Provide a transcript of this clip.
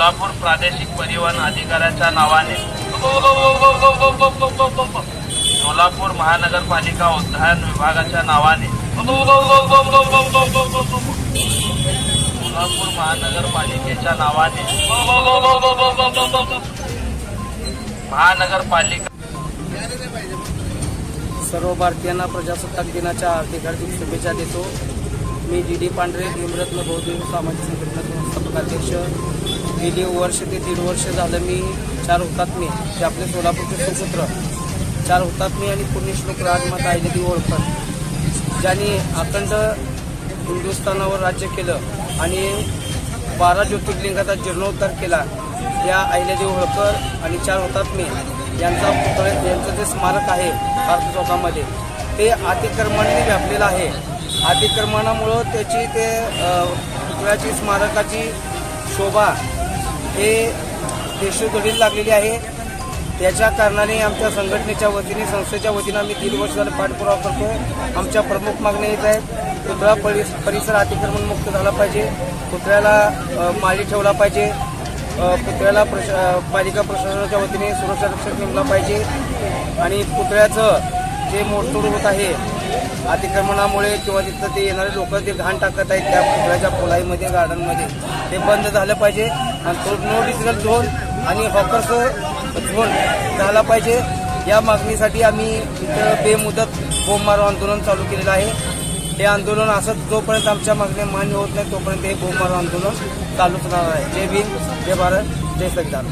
प्रादेशिक परिवहन अधिकाऱ्याच्या नावाने सोलापूर महानगरपालिका उद्यान विभागाच्या नावाने सोलापूर महानगरपालिकेच्या नावाने महानगरपालिका सर्व भारतीयांना प्रजासत्ताक दिनाच्या हार्दिक हार्दिक शुभेच्छा देतो. मी डी डी पांढरे निमरत्न बहुदेव सामाजिक संघटनेचे संस्थापक गेली वर्ष ते दीड वर्ष झालं मी चार हुतात्मे जे आपले सोलापूरचे सुपुत्र. चार हुतात्मे आणि पुण्यश्लोक राजमाता अहिल्यादेवी ओळखत ज्यांनी अखंड हिंदुस्थानावर राज्य केलं आणि बारा ज्योतिर्लिंगाचा जीर्णोद्धार केला या अहिल्यादेवी होळकर आणि चार हुतात्मे यांचा पुतळे यांचं जे स्मारक आहे भारत चौकामध्ये ते अतिक्रमणाने व्यापलेलं आहे. अतिक्रमणामुळं त्याची ते पुतळ्याची स्मारकाची शोभा हे देशोधडीला लागलेली आहे. त्याच्या कारणाने आमच्या संघटनेच्या वतीने संस्थेच्या वतीने आम्ही तीन वर्ष झालं पाठपुरावा करतो आमच्या प्रमुख मागण्या येत आहेत. पुतळा परिस परिसर अतिक्रमण मुक्त झाला पाहिजे. पुतळ्याला माळी ठेवला पाहिजे. पुतळ्याला प्रश पालिका प्रशासनाच्या वतीने सुरक्षा रक्षक नेमला पाहिजे. आणि पुतळ्याचं जे मोडतोड होत आहे अतिक्रमणामुळे किंवा तिथं ते येणारे लोक जे घाण टाकत आहेत त्या पुतळ्याच्या फुलाईमध्ये गार्डनमध्ये ते बंद झालं पाहिजे. आणि तो नो डिजिटल झोन आणि हॉकर्स झोन झाला पाहिजे. या मागणीसाठी आम्ही इथं बेमुदत बोंब मारो आंदोलन चालू केलेलं आहे. हे आंदोलन असंच जोपर्यंत आमच्या मागण्या मान्य होत नाही तोपर्यंत हे बोंब मारो आंदोलन चालूच राहणार आहे. जय भीम जय भारत जय संविधान